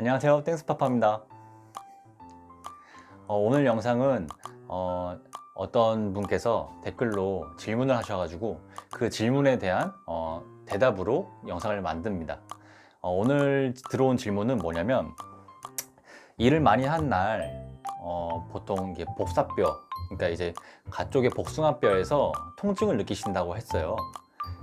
안녕하세요. 땡스파파입니다. 어, 오늘 영상은 어, 떤 분께서 댓글로 질문을 하셔가지고 그 질문에 대한 어, 대답으로 영상을 만듭니다. 어, 오늘 들어온 질문은 뭐냐면 일을 많이 한날 어, 보통 이게 복사뼈 그러니까 이제 가쪽의 복숭아뼈에서 통증을 느끼신다고 했어요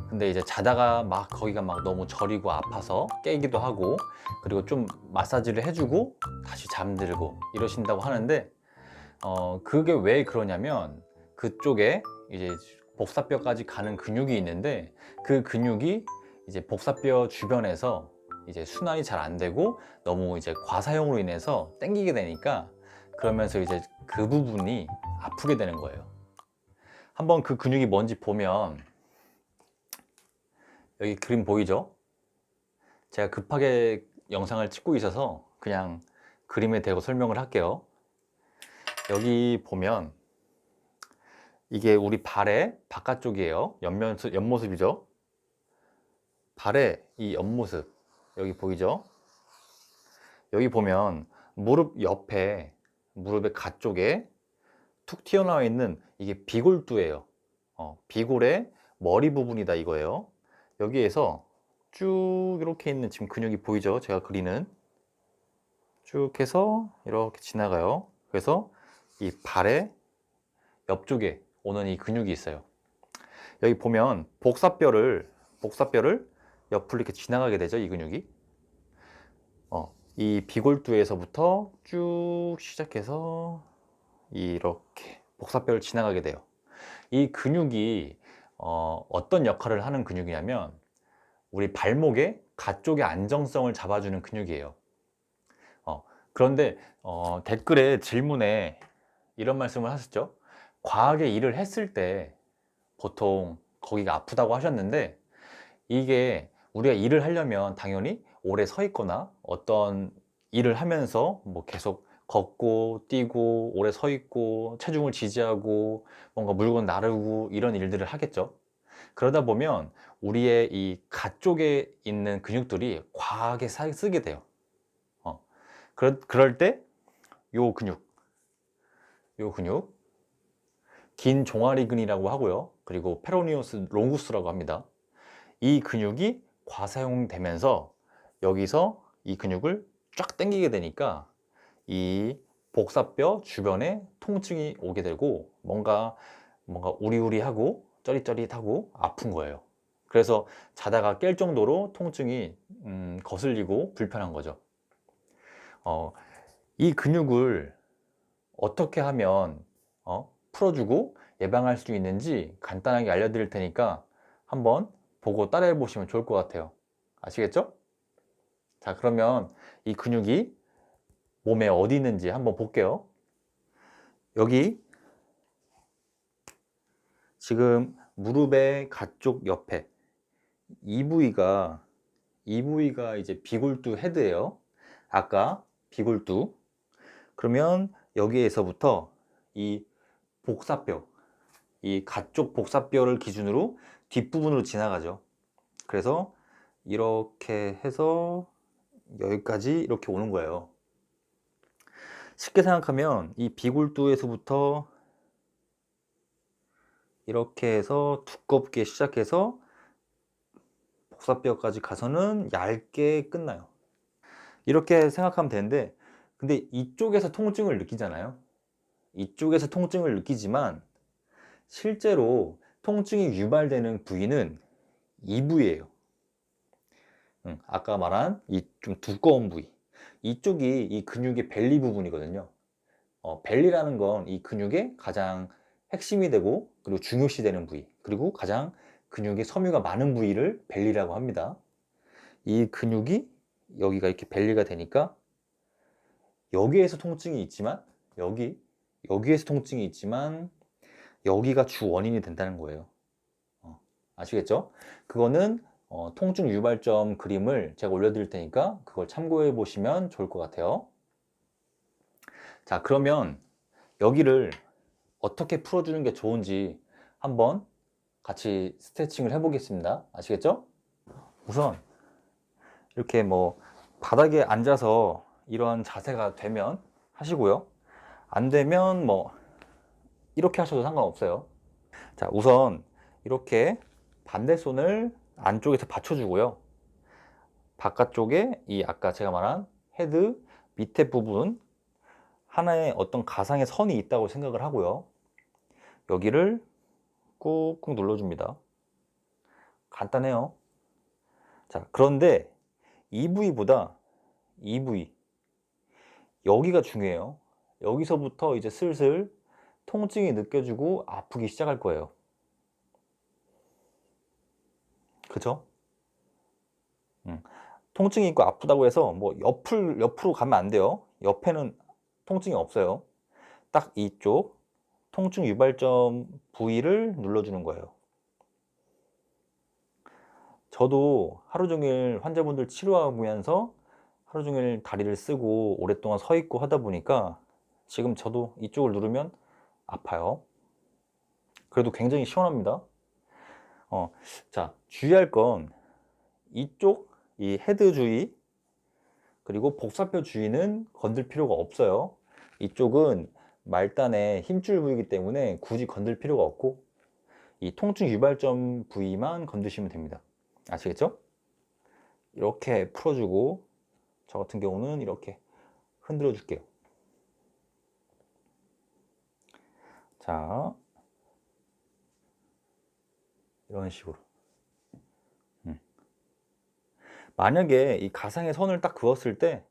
근데 이제 자다가 막 거기가 막 너무 저리고 아파서 깨기도 하고 그리고 좀 마사지를 해주고 다시 잠들고 이러신다고 하는데 어 그게 왜 그러냐면 그쪽에 이제 복사뼈까지 가는 근육이 있는데 그 근육이 이제 복사뼈 주변에서 이제 순환이 잘 안 되고 너무 이제 과사용으로 인해서 땡기게 되니까 그러면서 이제 그 부분이 아프게 되는 거예요. 한번 그 근육이 뭔지 보면 여기 그림 보이죠? 제가 급하게 영상을 찍고 있어서 그냥 그림에 대고 설명을 할게요. 여기 보면 이게 우리 발의 바깥쪽이에요. 옆면, 옆모습이죠? 발의 이 옆모습 여기 보이죠? 여기 보면 무릎 옆에 무릎의 가쪽에 툭 튀어나와 있는 이게 비골두예요. 어, 비골의 머리 부분이다 이거예요. 여기에서 쭉 이렇게 있는 지금 근육이 보이죠? 제가 그리는 쭉 해서 이렇게 지나가요. 그래서 이 발의 옆쪽에 오는 이 근육이 있어요. 여기 보면 복사뼈를 복사뼈를 옆으로 이렇게 지나가게 되죠. 이 근육이. 어, 이 비골두에서부터 쭉 시작해서 이렇게 복사뼈를 지나가게 돼요. 이 근육이 어, 어떤 역할을 하는 근육이냐면 우리 발목의 가쪽의 안정성을 잡아주는 근육이에요. 어, 그런데 어, 댓글에 질문에 이런 말씀을 하셨죠. 과하게 일을 했을 때 보통 거기가 아프다고 하셨는데 이게 우리가 일을 하려면 당연히 오래 서 있거나 어떤 일을 하면서 뭐 계속 걷고 뛰고 오래 서 있고 체중을 지지하고 뭔가 물건 나르고 이런 일들을 하겠죠. 그러다 보면 우리의 이 가 쪽에 있는 근육들이 과하게 사- 쓰게 돼요. 어. 그럴, 그럴 때 요 근육, 요 근육, 긴 종아리근이라고 하고요. 그리고 페로니우스 롱구스라고 합니다. 이 근육이 과사용되면서 여기서 이 근육을 쫙 당기게 되니까 이 복사뼈 주변에 통증이 오게 되고 뭔가 뭔가 우리우리하고 쩌릿쩌릿하고 아픈 거예요. 그래서 자다가 깰 정도로 통증이 음, 거슬리고 불편한 거죠. 어, 이 근육을 어떻게 하면 어, 풀어주고 예방할 수 있는지 간단하게 알려드릴 테니까 한번 보고 따라해 보시면 좋을 것 같아요. 아시겠죠? 자, 그러면 이 근육이 몸에 어디 있는지 한번 볼게요. 여기 지금 무릎의 가쪽 옆에 이 부위가 이 부위가 이제 비골두 헤드예요. 아까 비골두. 그러면 여기에서부터 이 복사뼈, 이 가쪽 복사뼈를 기준으로 뒷부분으로 지나가죠. 그래서 이렇게 해서 여기까지 이렇게 오는 거예요. 쉽게 생각하면 이 비골두에서부터 이렇게 해서 두껍게 시작해서 복사뼈까지 가서는 얇게 끝나요. 이렇게 생각하면 되는데 근데 이쪽에서 통증을 느끼잖아요. 이쪽에서 통증을 느끼지만 실제로 통증이 유발되는 부위는 이 부위예요. 음, 아까 말한 이 좀 두꺼운 부위. 이쪽이 이 근육의 벨리 부분이거든요. 어, 벨리라는 건 이 근육의 가장 핵심이 되고 그리고 중요시 되는 부위 그리고 가장 근육의 섬유가 많은 부위를 벨리라고 합니다. 이 근육이 여기가 이렇게 벨리가 되니까 여기에서 통증이 있지만 여기 여기에서 통증이 있지만 여기가 주 원인이 된다는 거예요. 어, 아시겠죠? 그거는 어, 통증 유발점 그림을 제가 올려드릴 테니까 그걸 참고해 보시면 좋을 것 같아요. 자, 그러면 여기를 어떻게 풀어주는 게 좋은지 한번 같이 스트레칭을 해보겠습니다. 아시겠죠? 우선 이렇게 뭐 바닥에 앉아서 이러한 자세가 되면 하시고요. 안 되면 뭐 이렇게 하셔도 상관없어요. 자, 우선 이렇게 반대 손을 안쪽에서 받쳐주고요. 바깥쪽에 이 아까 제가 말한 헤드 밑에 부분 하나의 어떤 가상의 선이 있다고 생각을 하고요. 여기를 꾹꾹 눌러줍니다. 간단해요. 자, 그런데 이 부위 여기가 중요해요. 여기서부터 이제 슬슬 통증이 느껴지고 아프기 시작할 거예요. 그죠? 음. 통증이 있고 아프다고 해서 뭐 옆을 옆으로 가면 안 돼요. 옆에는 통증이 없어요. 딱 이쪽 통증 유발점 부위를 눌러주는 거예요. 저도 하루 종일 환자분들 치료하면서 하루 종일 다리를 쓰고 오랫동안 서 있고 하다 보니까 지금 저도 이쪽을 누르면 아파요. 그래도 굉장히 시원합니다. 어, 자, 주의할 건 이쪽 이 헤드 주위 그리고 복사뼈 주위는 건들 필요가 없어요. 이쪽은 말단의 힘줄 부위이기 때문에 굳이 건들 필요가 없고 이 통증 유발점 부위만 건드시면 됩니다. 아시겠죠? 이렇게 풀어주고 저 같은 경우는 이렇게 흔들어 줄게요. 자, 이런 식으로. 음. 만약에 이 가상의 선을 딱 그었을 때,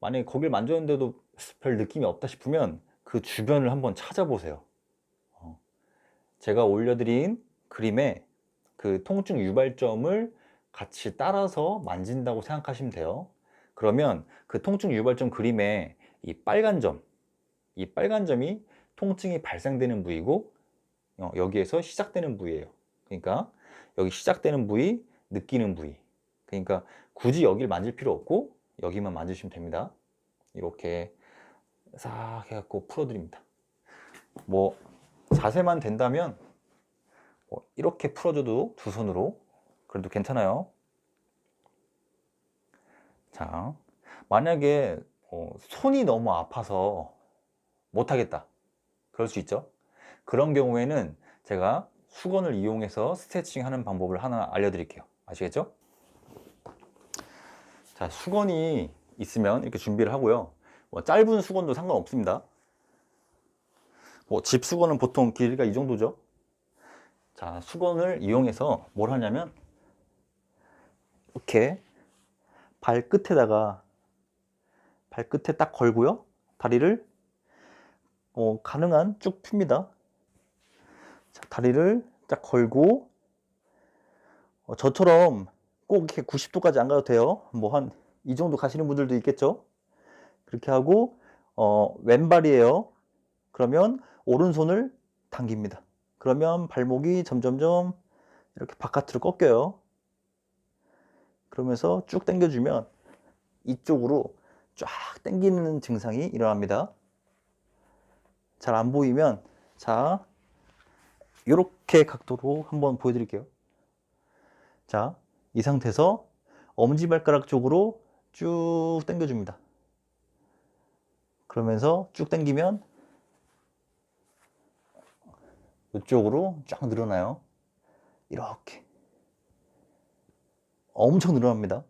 만약에 거길 만졌는데도 별 느낌이 없다 싶으면 그 주변을 한번 찾아보세요. 어. 제가 올려드린 그림에 그 통증 유발점을 같이 따라서 만진다고 생각하시면 돼요. 그러면 그 통증 유발점 그림에 이 빨간 점, 이 빨간 점이 통증이 발생되는 부위고 어, 여기에서 시작되는 부위예요. 그러니까 여기 시작되는 부위, 느끼는 부위. 그러니까 굳이 여기를 만질 필요 없고 여기만 만지시면 됩니다. 이렇게 싹 해갖고 풀어드립니다. 뭐 자세만 된다면 뭐 이렇게 풀어줘도 두 손으로 그래도 괜찮아요. 자, 만약에 어, 손이 너무 아파서 못하겠다. 그럴 수 있죠. 그런 경우에는 제가 수건을 이용해서 스트레칭 하는 방법을 하나 알려드릴게요. 아시겠죠? 자, 수건이 있으면 이렇게 준비를 하고요. 뭐 짧은 수건도 상관없습니다. 뭐 집 수건은 보통 길이가 이 정도죠. 자, 수건을 이용해서 뭘 하냐면 이렇게 발끝에다가 발끝에 딱 걸고요. 다리를 어, 가능한 쭉 핍니다. 자, 다리를 딱 걸고 어, 저처럼 꼭 이렇게 90도까지 안 가도 돼요. 뭐 한 이 정도 가시는 분들도 있겠죠. 그렇게 하고 어, 왼발이에요. 그러면 오른손을 당깁니다. 그러면 발목이 점점점 이렇게 바깥으로 꺾여요. 그러면서 쭉 당겨주면 이쪽으로 쫙 당기는 증상이 일어납니다. 잘 안 보이면 자 이렇게 각도로 한번 보여드릴게요. 자, 이 상태에서 엄지발가락 쪽으로 쭉 당겨줍니다. 그러면서 쭉 당기면 이쪽으로 쫙 늘어나요. 이렇게. 엄청 늘어납니다.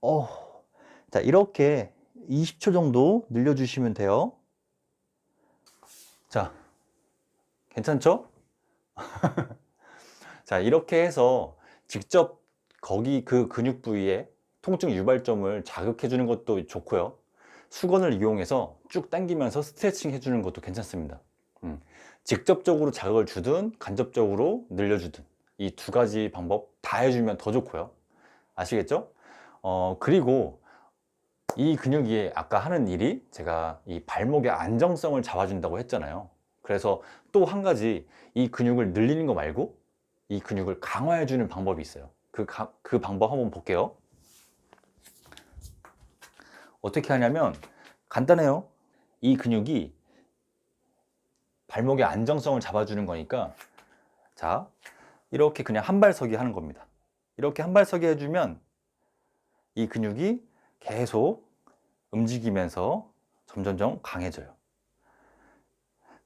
어. 자, 이렇게 20초 정도 늘려주시면 돼요. 자, 괜찮죠? 자, 이렇게 해서 직접 거기 그 근육 부위에 통증 유발점을 자극해 주는 것도 좋고요. 수건을 이용해서 쭉 당기면서 스트레칭 해주는 것도 괜찮습니다. 음. 직접적으로 자극을 주든 간접적으로 늘려주든 이 두 가지 방법 다 해주면 더 좋고요. 아시겠죠? 어, 그리고 이 근육이 아까 하는 일이 제가 이 발목의 안정성을 잡아준다고 했잖아요. 그래서 또 한 가지 이 근육을 늘리는 거 말고 이 근육을 강화해 주는 방법이 있어요. 그, 가, 그 방법 한번 볼게요. 어떻게 하냐면 간단해요. 이 근육이 발목의 안정성을 잡아주는 거니까 자 이렇게 그냥 한 발서기 하는 겁니다. 이렇게 한 발서기 해주면 이 근육이 계속 움직이면서 점점점 강해져요.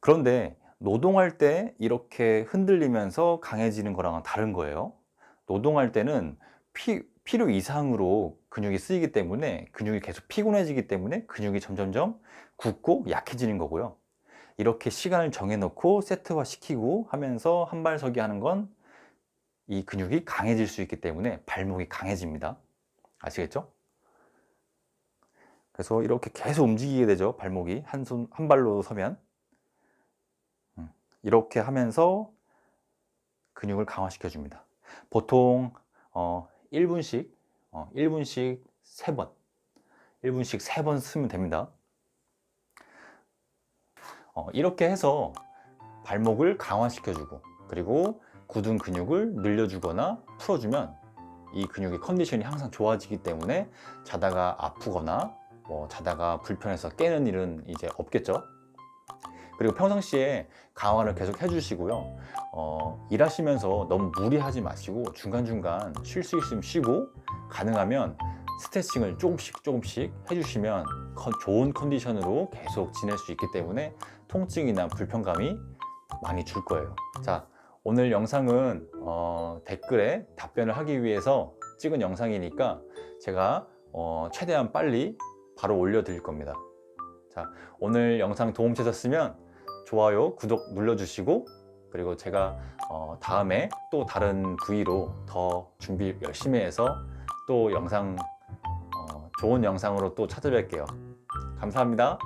그런데 노동할 때 이렇게 흔들리면서 강해지는 거랑은 다른 거예요. 노동할 때는 피, 필요 이상으로 근육이 쓰이기 때문에 근육이 계속 피곤해지기 때문에 근육이 점점점 굳고 약해지는 거고요. 이렇게 시간을 정해놓고 세트화 시키고 하면서 한 발 서기 하는 건 이 근육이 강해질 수 있기 때문에 발목이 강해집니다. 아시겠죠? 그래서 이렇게 계속 움직이게 되죠. 발목이 한 손, 한 발로 서면. 음, 이렇게 하면서 근육을 강화시켜 줍니다. 보통 어, 1분씩 어, 1분씩 3번 1분씩 3번 쓰면 됩니다. 어, 이렇게 해서 발목을 강화시켜 주고 그리고 굳은 근육을 늘려주거나 풀어주면 이 근육의 컨디션이 항상 좋아지기 때문에 자다가 아프거나 뭐 자다가 불편해서 깨는 일은 이제 없겠죠. 그리고 평상시에 강화를 계속 해주시고요. 어, 일하시면서 너무 무리하지 마시고 중간중간 쉴 수 있으면 쉬고 가능하면 스트레칭을 조금씩 조금씩 해주시면 컨- 좋은 컨디션으로 계속 지낼 수 있기 때문에 통증이나 불편감이 많이 줄 거예요. 자, 오늘 영상은 어, 댓글에 답변을 하기 위해서 찍은 영상이니까 제가 어, 최대한 빨리 바로 올려드릴 겁니다. 자, 오늘 영상 도움 되셨으면 좋아요, 구독 눌러주시고 그리고 제가 어, 다음에 또 다른 부위로 더 준비 열심히 해서 또 영상 어, 좋은 영상으로 또 찾아뵐게요. 감사합니다.